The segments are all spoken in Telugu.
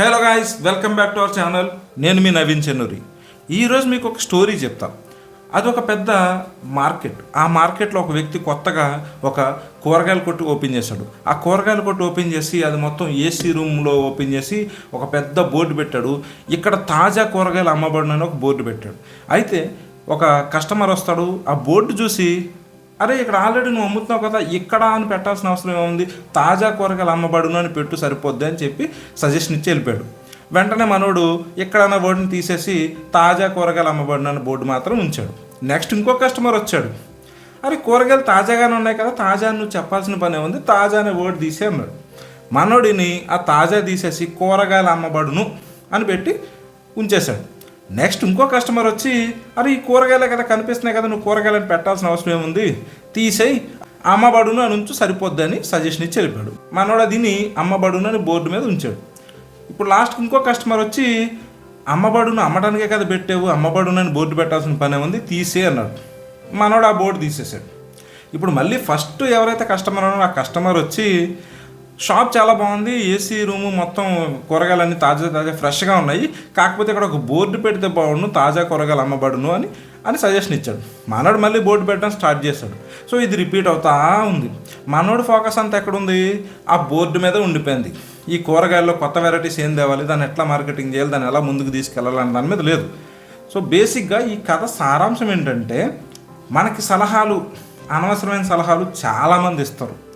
Hello guys welcome back to our channel నేను మీ నవీన్ చెన్నూరి. ఈరోజు మీకు ఒక స్టోరీ చెప్తా. అదొక పెద్ద మార్కెట్ ఆ మార్కెట్లో ఒక వ్యక్తి కొత్తగా ఒక కూరగాయల కొట్టు ఓపెన్ చేశాడు. ఆ కూరగాయల కొట్టు ఓపెన్ చేసి అది మొత్తం ఏసీ రూమ్లో ఓపెన్ చేసి ఒక పెద్ద బోర్డు పెట్టాడు. ఇక్కడ తాజా కూరగాయలు అమ్మబడినని ఒక బోర్డు పెట్టాడు. అయితే ఒక కస్టమర్ వస్తాడు. ఆ బోర్డు చూసి అరే ఇక్కడ ఆల్రెడీ నువ్వు అమ్ముతున్నావు కదా ఇక్కడ అని పెట్టాల్సిన అవసరం ఏముంది? తాజా కూరగాయలు అమ్మబడును అని పెట్టు సరిపోద్ది అని చెప్పి సజెషన్ ఇచ్చి వెళ్ళిపోయాడు. వెంటనే మనోడు ఎక్కడన్న బోర్డుని తీసేసి తాజా కూరగాయలు అమ్మబడును అని బోర్డు మాత్రం ఉంచాడు. నెక్స్ట్ ఇంకో కస్టమర్ వచ్చాడు. అరే కూరగాయలు తాజాగానే ఉన్నాయి కదా తాజా నువ్వు చెప్పాల్సిన పనే ఉంది తాజా అనే వర్డ్ తీసే అన్నాడు. మనోడిని ఆ తాజా తీసేసి కూరగాయలు అమ్మబడును అని పెట్టి ఉంచేశాడు. నెక్స్ట్ ఇంకో కస్టమర్ వచ్చి అరే ఈ కూరగాయలే కదా కనిపిస్తున్నాయి కదా నువ్వు కూరగాయలను పెట్టాల్సిన అవసరం ఏముంది? తీసేయి అమ్మబడును అని ఉంచు సరిపోద్ది అని సజెషన్ ఇచ్చి వెళ్ళిపోయాడు. మనోడు దీన్ని అమ్మబడును అని బోర్డు మీద ఉంచాడు. ఇప్పుడు లాస్ట్కి ఇంకో కస్టమర్ వచ్చి అమ్మబడును అమ్మడానికే కదా పెట్టావు అమ్మబడును అని బోర్డు పెట్టాల్సిన పనే ఉంది తీసే అన్నాడు. మనోడు ఆ బోర్డు తీసేసాడు ఇప్పుడు మళ్ళీ ఫస్ట్ ఎవరైతే కస్టమర్ ఉన్నారో ఆ కస్టమర్ వచ్చి షాప్ చాలా బాగుంది. ఏసీ రూమ్ మొత్తం కూరగాయలన్నీ తాజా తాజా ఫ్రెష్గా ఉన్నాయి. కాకపోతే ఇక్కడ ఒక బోర్డు పెడితే బాగుండు తాజా కూరగాయలు అమ్మబడును అని అని సజెషన్ ఇచ్చాడు. మనోడు మళ్ళీ బోర్డు పెట్టడం స్టార్ట్ చేశాడు. సో ఇది రిపీట్ అవుతా ఉంది. మనోడు ఫోకస్ అంతా ఎక్కడుంది? ఆ బోర్డు మీద ఉండిపోయింది. ఈ కూరగాయల్లో కొత్త వెరైటీస్ ఏం తేవాలి? దాన్ని ఎట్లా మార్కెటింగ్ చేయాలి? దాన్ని ఎలా ముందుకు తీసుకెళ్ళాలి అన్న దాని మీద లేదు. సో బేసిక్గా ఈ కథ సారాంశం ఏంటంటే మనకి సలహాలు అనవసరమైన సలహాలు చాలామంది ఇస్తారు.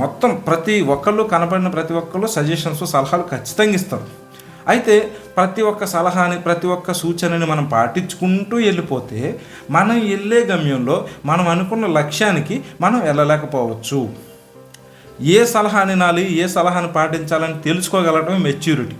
మొత్తం ప్రతి ఒక్కళ్ళు కనపడిన ప్రతి ఒక్కళ్ళు సజెషన్స్ సలహాలు ఖచ్చితంగా ఇస్తారు. అయితే ప్రతి ఒక్క సలహాని ప్రతి ఒక్క సూచనని మనం పాటించుకుంటూ వెళ్ళిపోతే మనం వెళ్ళే గమ్యంలో మనం అనుకున్న లక్ష్యానికి మనం వెళ్ళలేకపోవచ్చు. ఏ సలహా వినాలి ఏ సలహాని పాటించాలని తెలుసుకోగలటమే మెచ్యూరిటీ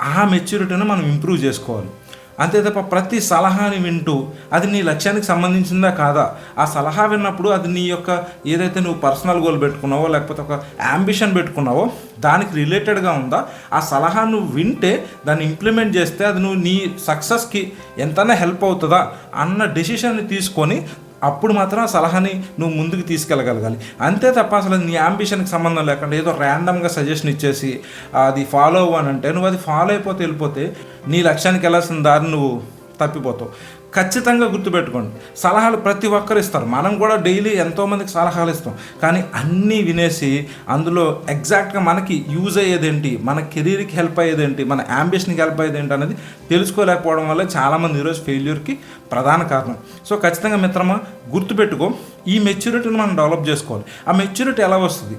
ఆ మెచ్యూరిటీని మనం ఇంప్రూవ్ చేసుకోవాలి. అంతే తప్ప ప్రతి సలహాని వింటూ అది నీ లక్ష్యానికి సంబంధించిందా కాదా? ఆ సలహా విన్నప్పుడు అది నీ యొక్క ఏదైతే నువ్వు పర్సనల్ గోల్ పెట్టుకున్నావో లేకపోతే ఒక అంబిషన్ పెట్టుకున్నావో దానికి రిలేటెడ్గా ఉందా? ఆ సలహా నువ్వు వింటే దాన్ని ఇంప్లిమెంట్ చేస్తే అది నువ్వు నీ సక్సెస్కి ఎంతైనా హెల్ప్ అవుతుందా? అన్న డెసిషన్ని తీసుకొని అప్పుడు మాత్రం ఆ సలహాని నువ్వు ముందుకు తీసుకెళ్ళగలగాలి. అంతే తప్ప అసలు నీ అంబిషన్కి సంబంధం లేకుండా ఏదో ర్యాండమ్గా సజెషన్ ఇచ్చేసి అది ఫాలో అవ్వనంటే నువ్వు అది ఫాలో అయిపోతే వెళ్ళిపోతే నీ లక్ష్యానికి వెళ్ళాల్సిన దారి నువ్వు తప్పిపోతావు. ఖచ్చితంగా గుర్తుపెట్టుకోండి. సలహాలు ప్రతి ఒక్కరు ఇస్తారు. మనం కూడా డైలీ ఎంతోమందికి సలహాలు ఇస్తాం. కానీ అన్నీ వినేసి అందులో ఎగ్జాక్ట్గా మనకి యూజ్ అయ్యేదేంటి? మన కెరీర్కి హెల్ప్ అయ్యేదేంటి? మన అంబిషన్కి హెల్ప్ అయ్యేదేంటి అనేది తెలుసుకోలేకపోవడం వల్ల చాలామంది ఈరోజు ఫెయిల్యూర్కి ప్రధాన కారణం. సో ఖచ్చితంగా మిత్రమా గుర్తుపెట్టుకో. ఈ మెచ్యూరిటీని మనం డెవలప్ చేసుకోవాలి. ఆ మెచ్యూరిటీ ఎలా వస్తుంది?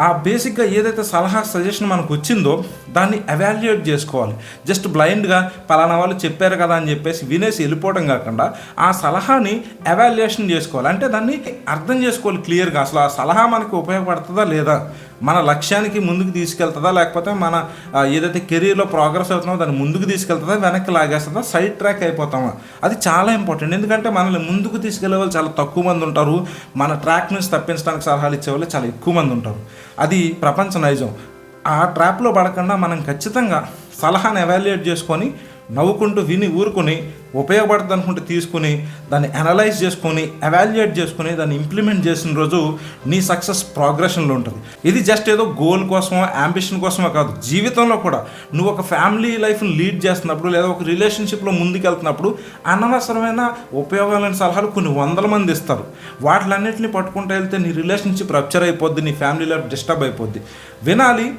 ఆ బేసిక్గా ఏదైతే సలహా సజెషన్ మనకు వచ్చిందో దాన్ని అవాల్యుయేట్ చేసుకోవాలి. జస్ట్ బ్లైండ్గా పలానా వాళ్ళు చెప్పారు కదా అని చెప్పేసి వినేసి వెళ్ళిపోవడం కాకుండా ఆ సలహాని అవాల్యుయేషన్ చేసుకోవాలి. అంటే దాన్ని అర్థం చేసుకోవాలి క్లియర్గా. అసలు ఆ సలహా మనకి ఉపయోగపడుతుందా లేదా? మన లక్ష్యానికి ముందుకు తీసుకెళ్తుందా? లేకపోతే మన ఏదైతే కెరీర్లో ప్రోగ్రెస్ అవుతుందో దాన్ని ముందుకు తీసుకెళ్తుందా? వెనక్కి లాగేస్తుందా? Side track అయిపోతామా? అది చాలా ఇంపార్టెంట్ ఎందుకంటే మనల్ని ముందుకు తీసుకెళ్ళే వాళ్ళు చాలా తక్కువ మంది ఉంటారు. మన ట్రాక్ నుంచి తప్పించడానికి సలహాలు ఇచ్చే వాళ్ళు చాలా ఎక్కువ మంది ఉంటారు. అది ప్రపంచ నైజం. ఆ ట్రాప్లో పడకుండా మనం ఖచ్చితంగా సలహాను ఎవాల్యుయేట్ చేసుకొని నవ్వుకుంటూ విని ఊరుకొని ఉపయోగపడుతుంది అనుకుంటే తీసుకుని దాన్ని అనలైజ్ చేసుకొని అవాల్యుయేట్ చేసుకొని దాన్ని ఇంప్లిమెంట్ చేసిన రోజు నీ సక్సెస్ ప్రోగ్రెషన్లో ఉంటుంది. ఇది జస్ట్ ఏదో గోల్ కోసమో అంబిషన్ కోసమో కాదు. జీవితంలో కూడా నువ్వు ఒక ఫ్యామిలీ లైఫ్ని లీడ్ చేస్తున్నప్పుడు లేదా ఒక రిలేషన్షిప్లో ముందుకెళ్తున్నప్పుడు అనవసరమైన ఉపయోగాలైన సలహాలు కొన్ని వందల మంది ఇస్తారు. వాటిలన్నింటినీ పట్టుకుంటూ వెళ్తే నీ రిలేషన్షిప్ రప్చర్ అయిపోద్ది నీ ఫ్యామిలీ లైఫ్ డిస్టర్బ్ అయిపోద్ది. వినాలి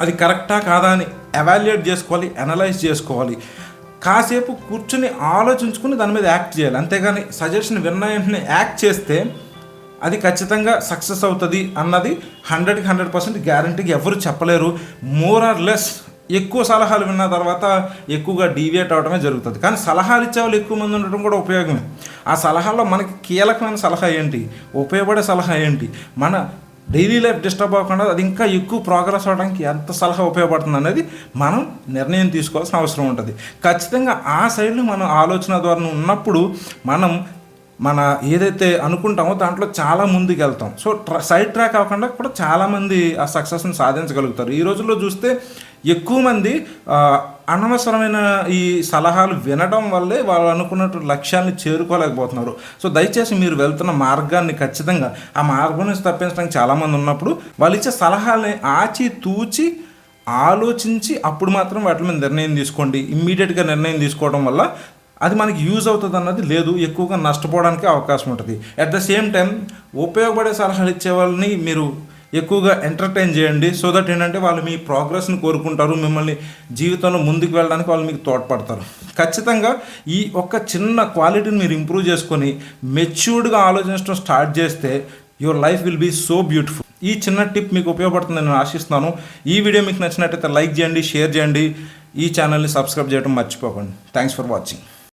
అది కరెక్టా కాదా అని ఎవాల్యుయేట్ చేసుకోవాలి అనలైజ్ చేసుకోవాలి. కాసేపు కూర్చుని ఆలోచించుకుని దాని మీద యాక్ట్ చేయాలి. అంతేగాని సజెషన్ విన్న వెంటనే యాక్ట్ చేస్తే అది ఖచ్చితంగా సక్సెస్ అవుతుంది అన్నది హండ్రెడ్కి హండ్రెడ్ పర్సెంట్ గ్యారంటీకి ఎవరు చెప్పలేరు. మోర్ ఆర్ లెస్ ఎక్కువ సలహాలు విన్న తర్వాత ఎక్కువగా డీవియేట్ అవడమే జరుగుతుంది. కానీ సలహాలు ఇచ్చే వాళ్ళు ఎక్కువ మంది ఉండడం కూడా ఉపయోగమే. ఆ సలహాల్లో మనకి కీలకమైన సలహా ఏంటి? ఉపయోగపడే సలహా ఏంటి? మన డైలీ లైఫ్ డిస్టర్బ్ అవ్వకుండా అది ఇంకా ఎక్కువ ప్రోగ్రెస్ అవ్వడానికి ఎంత సలహా ఉపయోగపడుతుంది అనేది మనం నిర్ణయం తీసుకోవాల్సిన అవసరం ఉంటుంది. ఖచ్చితంగా ఆ సైడ్లో మనం ఆలోచన ద్వారా ఉన్నప్పుడు మనం మన ఏదైతే అనుకుంటామో దాంట్లో చాలా ముందుకు వెళ్తాం. సో ట్ర సైడ్ ట్రాక్ అవ్వకుండా కూడా చాలామంది ఆ సక్సెస్ని సాధించగలుగుతారు. ఈ రోజుల్లో చూస్తే ఎక్కువ మంది అనవసరమైన ఈ సలహాలు వినడం వల్లే వాళ్ళు అనుకున్నట్టు లక్ష్యాన్ని చేరుకోలేకపోతున్నారు. సో దయచేసి మీరు వెళ్తున్న మార్గాన్ని ఖచ్చితంగా ఆ మార్గం నుంచి తప్పించడానికి చాలామంది ఉన్నప్పుడు వాళ్ళు ఇచ్చే సలహాలని ఆచి తూచి ఆలోచించి అప్పుడు మాత్రం వాటి మీద నిర్ణయం తీసుకోండి. ఇమ్మీడియట్గా నిర్ణయం తీసుకోవడం వల్ల అది మనకి యూజ్ అవుతుంది అన్నది లేదు. ఎక్కువగా నష్టపోవడానికి అవకాశం ఉంటుంది. అట్ ద సేమ్ టైం ఉపయోగపడే సలహాలు ఇచ్చే వాళ్ళని మీరు ఎక్కువగా ఎంటర్టైన్ చేయండి సో దట్ ఏంటంటే వాళ్ళు మీ ప్రోగ్రెస్ని కోరుకుంటారు మిమ్మల్ని జీవితంలో ముందుకు వెళ్ళడానికి వాళ్ళు మీకు తోడ్పడతారు. ఖచ్చితంగా ఈ ఒక్క చిన్న క్వాలిటీని మీరు ఇంప్రూవ్ చేసుకొని మెచ్యూర్డ్గా ఆలోచించడం స్టార్ట్ చేస్తే your life will be so beautiful ఈ చిన్న టిప్ మీకు ఉపయోగపడుతుందని నేను ఆశిస్తున్నాను. ఈ వీడియో మీకు నచ్చినట్టయితే లైక్ చేయండి షేర్ చేయండి. ఈ ఛానల్ని సబ్స్క్రైబ్ చేయడం మర్చిపోకండి. Thanks for watching